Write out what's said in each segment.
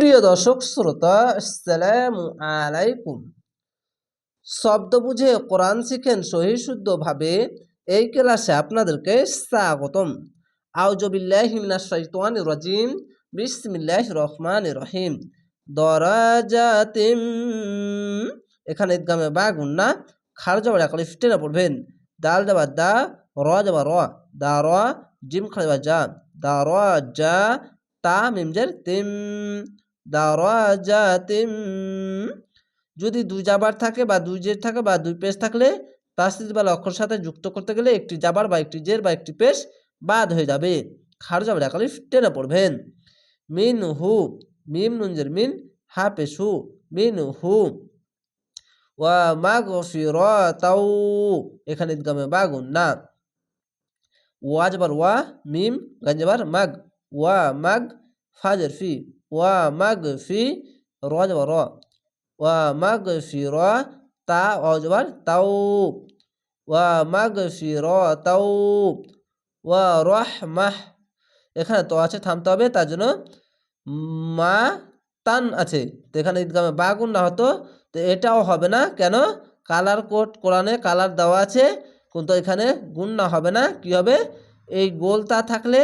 প্রিয় দর্শক, শ্রোতা, আসসালামু আলাইকুম। শব্দ বুঝে কোরআন শিখেন সহি শুদ্ধভাবে এই ক্লাসে আপনাদেরকে স্বাগতম। আউজবিল্লাহিমিনাশ শাইতানির রাজিম। বিসমিল্লাহ রহমান রহিম। দরাজাতিম। এখানে ঈদগামে বা গুন্না, খার যাবার একলে টেনে পড়বেন। দাল যাবার দা, র যাবার র, দা র, জিম খাড় যা দা র যা তা মিমজের তিম। দারাজাতিম। যদি দুই জাবার থাকে বা দুই জের থাকে বা দুই পেশ থাকলে তাসদিদ বা অক্ষর সাথে যুক্ত করতে গেলে একটি জাবার বা একটি জের বা একটি পেশ বাদ হয়ে যাবে। খার যাবার একালিফ টেনে পড়বেন। মিন হু, মিম নুনজের মিন, হা পেশ হু, মিন হু। ওয়া মাগ তাও এখানে ঈদগামে বাগুন না। ওয়া যাবার ওয়া, মিম গান যাবার মাগ। ওয়া মাগ ফাজের ফি ওয়া মাগ ফি র যাবার র ওয়া মাগ ফি র তা অজবার তাও ওয়া মাগ ফি র তাও ওয়া রহ মাহ এখানে তো আছে থামতে হবে, তার জন্য মা তান আছে। তো এখানে ঈদগামে বাগুন না হতো, তো এটাও হবে না। কেন? কালার কোড কোরআনে কালার দেওয়া আছে, কিন্তু এখানে গুণ না হবে না। কি হবে? এই গোলতা থাকলে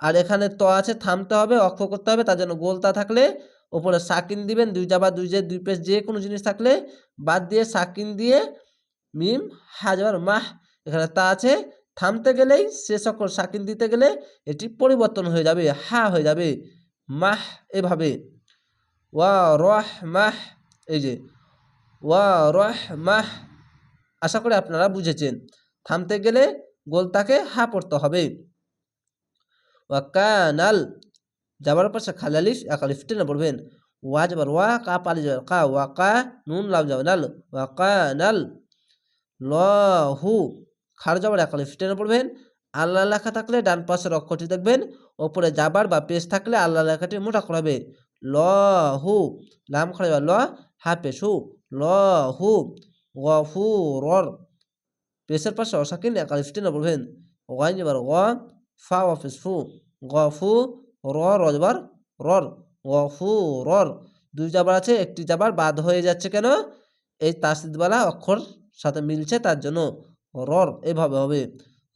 আর এখানে ত আছে থামতে হবে, অক্ষ করতে হবে, তার জন্য গোলতা থাকলে ওপরে সাকিন দিবেন, দুই জাবা দুই যে, দুই পেশ যে কোনো জিনিস থাকলে বাদ দিয়ে সাকিন দিয়ে মিম হাজার মাহ, এখানে তা আছে। থামতে গেলেই শেষ অক্ষর সাকিন দিতে গেলে এটি পরিবর্তন হয়ে যাবে, হা হয়ে যাবে, মাহ এভাবে। ওয়া, রহ, মাহ, এই যে, ওয়া, রহ, মাহ, আশা করি আপনারা বুঝেছেন। থামতে গেলে গোলতাকে হা পড়তে হবে। ওয়াকানাল যাবার পর পাশে খালালিফ একালিফ না পড়বেন ওয়া যাবার ওয়া কা পালি যাবার কা ওয়া কা নুন লাভ যাবে নাল ওয়াকানাল লহু খার যাবার একালিফ টেনে পড়বেন আল্লাহ লেখা থাকলে ডান পাশের অক্ষরটি দেখবেন ওপরে যাবার বা পেশ থাকলে আল্লাহ লেখাটি মোটা করাবে লহু লাম খাড়া ল হা পেশ হু লহু গফুরর পেশের পাশে অসাকিন একালিফ টেনে পড়বেন ওয়াইন যাবার গ ফা অফিস ফু গফু র রজবার, রর গফু রর দুই জাবার আছে, একটি জাবার বাদ হয়ে যাচ্ছে কেন? এই তাসিদওয়ালা অক্ষর সাথে মিলছে তার জন্য। রর, এভাবে হবে।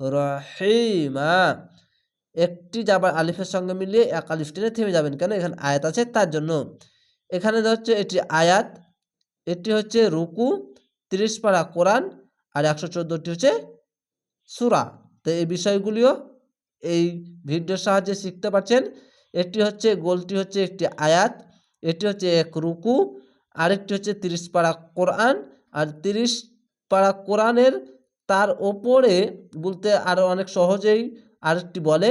রহিমা, একটি জাবার আলিফের সঙ্গে মিলিয়ে এক আলিফ টেনে থেমে যাবেন কেন? এখানে আয়াত আছে তার জন্য। এখানে হচ্ছে এটি আয়াত, এটি হচ্ছে রুকু, তিরিশ পাড়া কোরআন আর একশো চোদ্দোটি হচ্ছে সুরা। তো এই বিষয়গুলিও এই ভিডিওর সাহায্যে শিখতে পারছেন। এটি হচ্ছে, গোলটি হচ্ছে একটি আয়াত এটি হচ্ছে এক রুকু, আরেকটি হচ্ছে তিরিশ পাড়া কোরআন, আর তিরিশ পাড়া কোরআনের তার ওপরে বলতে আরও অনেক সহজেই আরেকটি বলে,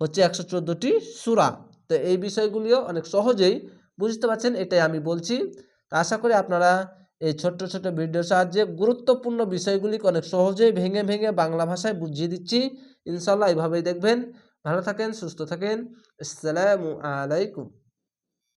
হচ্ছে একশো চোদ্দোটি সুরা। তো এই বিষয়গুলিও অনেক সহজেই বুঝতে পারছেন, এটাই আমি বলছি। আশা করি আপনারা এই ছোট্ট ছোট ভিডিওর সাহায্যে গুরুত্বপূর্ণ বিষয়গুলিকে অনেক সহজেই ভেঙে ভেঙে বাংলা ভাষায় বুঝিয়ে দিচ্ছি। ইনশাল্লাহ এইভাবেই দেখবেন। ভালো থাকেন, সুস্থ থাকেন। আসসালামু আলাইকুম।